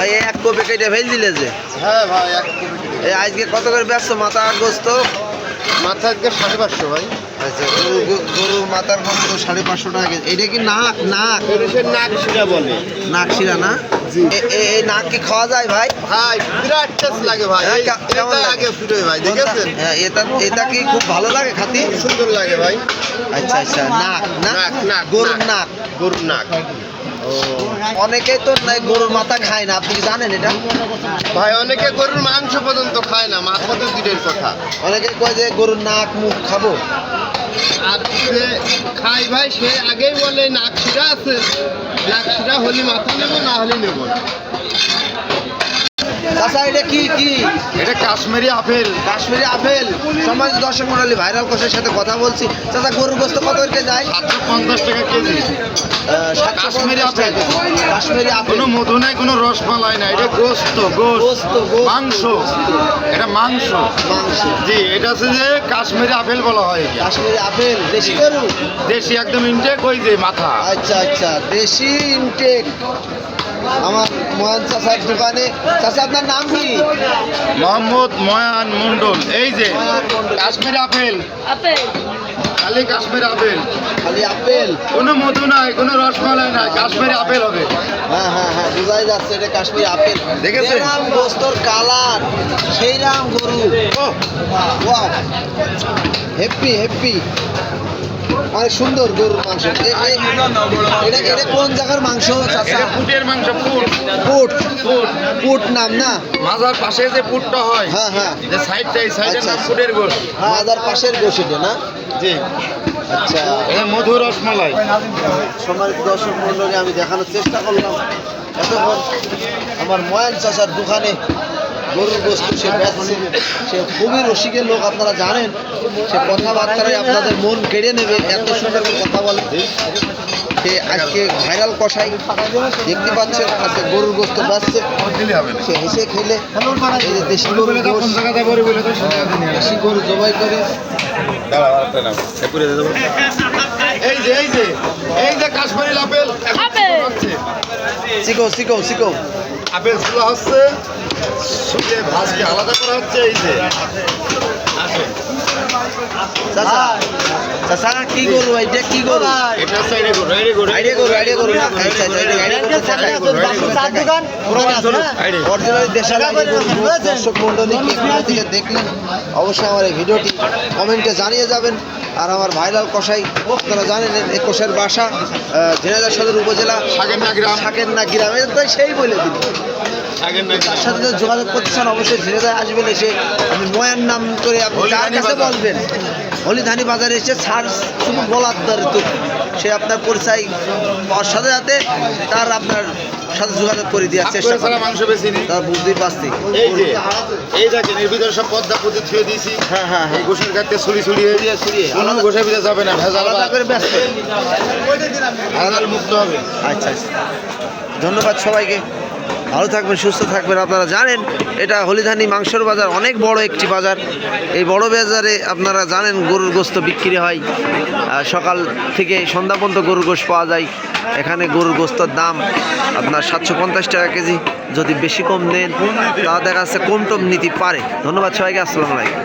ভাই এক কপি কেটে ফেল দিলে যে। হ্যাঁ ভাই এক টাকা। এই আজকে কত করে ব্যস্ত মাথা গোস্ত? মাথা আজকে সাড়ে পাঁচশো ভাই। আচ্ছা গরু গরুর মাথার গোস্ত সাড়ে পাঁচশো টাকা এটা কি নাক? নাক? নাক শিরা বলে। নাক শিরা না এই নাক কি খাওয়া যায় ভাই? ভাই বিরাট টেস্ট লাগে ভাই। এটা লাগে? আগে ফুটোয় ভাই দেখেছেন? হ্যাঁ, এটা এটা কি খুব ভালো লাগে খাতি? সুন্দর লাগে ভাই। আচ্ছা আচ্ছা নাক নাক, নাক, গরুর নাক। গরুর নাক। অনেকেই তো গরুর মাথা খায় না। আপনি কি জানেন এটা? ভাই অনেকে গরুর মাংস পর্যন্ত খায় না মাথা তো দূরের কথা। অনেকে কয় যে গরুর নাক মুখ খাব। আর সে খাই ভাই সে আগেই বলে নাক শিরা আছে নাক শিরা হলে মাথা নেব না হলে নেব চাচা এটা কি কি? এটা কাশ্মীরি আপেল। কাশ্মীরি আপেল। সমাজ দর্শক মন্ডলী ভাইরাল কোষের সাথে কথা বলছি। চাচা গরুর গোস্ত কত করে যায়? সাতশো পঞ্চাশ টাকা KG. Kashmiri apple. Kashmiri apple. কোনো মধু নাই কোনো রসমালাই নাই। এটা গোস্ত গোস্ত। মাংস। এটা মাংস। মাংস। জি এটা হচ্ছে যে কাশ্মীরি আপেল বলা হয়। কাশ্মীরি আপেল দেশি গরু? দেশি একদম ইনটেক ওই যে মাথা। আচ্ছা আচ্ছা দেশি ইনটেক আমার মহান চাচার দোকানে চাচা আপনার নাম কি? মোহাম্মদ ময়ান মন্ডল। এই যে কাশ্মীরি আপেল। আপেল। খালি কাশ্মীরি আপেল। খালি আপেল? কোনো মধু নাই কোনো রসমালাই নাই কাশ্মীরি আপেল হবে। হ্যাঁ হ্যাঁ হ্যাঁ বোঝাই যাচ্ছে এটা কাশ্মীরি আপেল। দেখেছেন? যেরাম গোস্তর কালার সেই রাম গরু। ওহ, ওয়াও হ্যাপি হ্যাপি অনেক সুন্দর গরুর মাংস। এটা এটা কোন জায়গার মাংস এটা পুটের মাংস পুট। পুট। পুট। নাম না? মাজার পাশে যে পুটটা হয় হ্যাঁ হ্যাঁ। যে সাইডটা এই সাইডের নাম আচ্ছা। পুটের গোশ। মাজার পাশের গোসিটা না? জি। আচ্ছা। এটা মধু রসমালাই। সম্মানিত দর্শক মন্ডলী আমি দেখানোর চেষ্টা করলাম। এতক্ষণ আমার ময়ান চাচার দোকানে গরুর গোস্ত সে বেচছে সে খুবই রসিকের লোক আপনারা জানেন। সে কথাবার্তায় আপনাদের মন কেড়ে নেবে এত সুন্দর কথা বলে। সে আজকে ভাইরাল কষাই দেখতে পাচ্ছেন আজকে গরুর গোস্ত বেচছে সে হেসে খেলে এই যে দেশি দিন দেশি গরু জবাই করে। এই যে এই যে এই যে কাশ্মীরি আপেল। শিখো শিখো শিখো। আপেল হচ্ছে। ভাজকে আলাদা করা হচ্ছে এই যে। চাচা চাচা কি গরু এটা কি গরু? এটা গরু গরু। আচ্ছা অরিজিনাল দেশাল দর্শক মন্ডলী কে থেকে দেখলেন অবশ্যই আমার এই ভিডিওটি কমেন্টে জানিয়ে যাবেন। আর আমার ভাইরাল কষাই আপনারা জানেন এই কষাইয়ের বাসা ঝিনাইদহ সদর উপজেলা শাকেরনা গ্রাম। শাকের না গ্রামে তাই সেই বলে দিল। শাকের না তার সাথে যদি যোগাযোগ করতে চান অবশ্যই ঝিনাইদহ আসবেন এসে। আপনি ময়ার নাম করে আপনি তার কাছে। বলবেন। হলিধানি বাজারে এসে ছাড় শুধু বলার দরে তো সে আপনার পরিচয় সাথে সাথে তার আপনার সাথে যোগাযোগ করে দেওয়ার চেষ্টা করে মাংস বেশি নেই। তার বুঝতেই পারছি এই যে এই দেখেন এর ভিতরে সব পদ্মা পদ্ধতি ছুঁয়ে দিয়েছি। হ্যাঁ হ্যাঁ এই হ্যাঁ গোসের কাটতে ছুরি ছুরিয়ে হয়ে ছড়িয়ে কোনো আলাদা- গোসের ভিতরে যাবে না ভেজাল আলাদা করে ব্যস্ত। ভেজাল মুক্ত হবে। আচ্ছা আচ্ছা। ধন্যবাদ সবাইকে। ভালো থাকবেন, সুস্থ থাকবেন। আপনারা জানেন, এটা হলিধানি মাংসর বাজার, অনেক বড় একটি বাজার। এই বড় বাজারে আপনারা জানেন, গরুর গোস্ত বিক্রি হয়। সকাল থেকে সন্ধ্যা পর্যন্ত গরুর গোস্ত পাওয়া যায়। এখানে গরুর গোস্তর দাম আপনার সাতশো পঞ্চাশ টাকা কেজি। যদি বেশি কম দেন তা দেখা যাচ্ছে কম টম নিতে পারে। ধন্যবাদ সবাইকে, আসসালামু আলাইকুম।